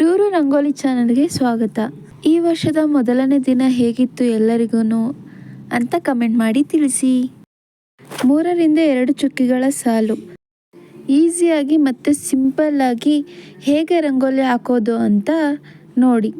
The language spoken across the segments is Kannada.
ರೂರು ರಂಗೋಲಿ ಚಾನಲ್ಗೆ ಸ್ವಾಗತ. ಈ ವರ್ಷದ ಮೊದಲನೇ ದಿನ ಹೇಗಿತ್ತು ಎಲ್ಲರಿಗೂ ಅಂತ ಕಮೆಂಟ್ ಮಾಡಿ ತಿಳಿಸಿ. ಮೂರರಿಂದ ಎರಡು ಚುಕ್ಕಿಗಳ ಸಾಲು. ಈಸಿಯಾಗಿ ಮತ್ತು ಸಿಂಪಲ್ಲಾಗಿ ಹೇಗೆ ರಂಗೋಲಿ ಹಾಕೋದು ಅಂತ ನೋಡಿ.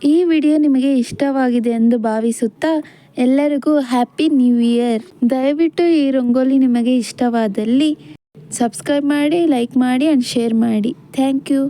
ಈ ವಿಡಿಯೋ ನಿಮಗೆ ಇಷ್ಟವಾಗಿದೆ ಎಂದು ಭಾವಿಸುತ್ತಾ ಎಲ್ಲರಿಗೂ ಹ್ಯಾಪಿ ನ್ಯೂ ಇಯರ್ ದಯವಿಟ್ಟು ಈ ರಂಗೋಲಿ ನಿಮಗೆ ಇಷ್ಟವಾದಲ್ಲಿ ಸಬ್ಸ್ಕ್ರೈಬ್ ಮಾಡಿ ಲೈಕ್ ಮಾಡಿ ಆ್ಯಂಡ್ ಶೇರ್ ಮಾಡಿ. Thank you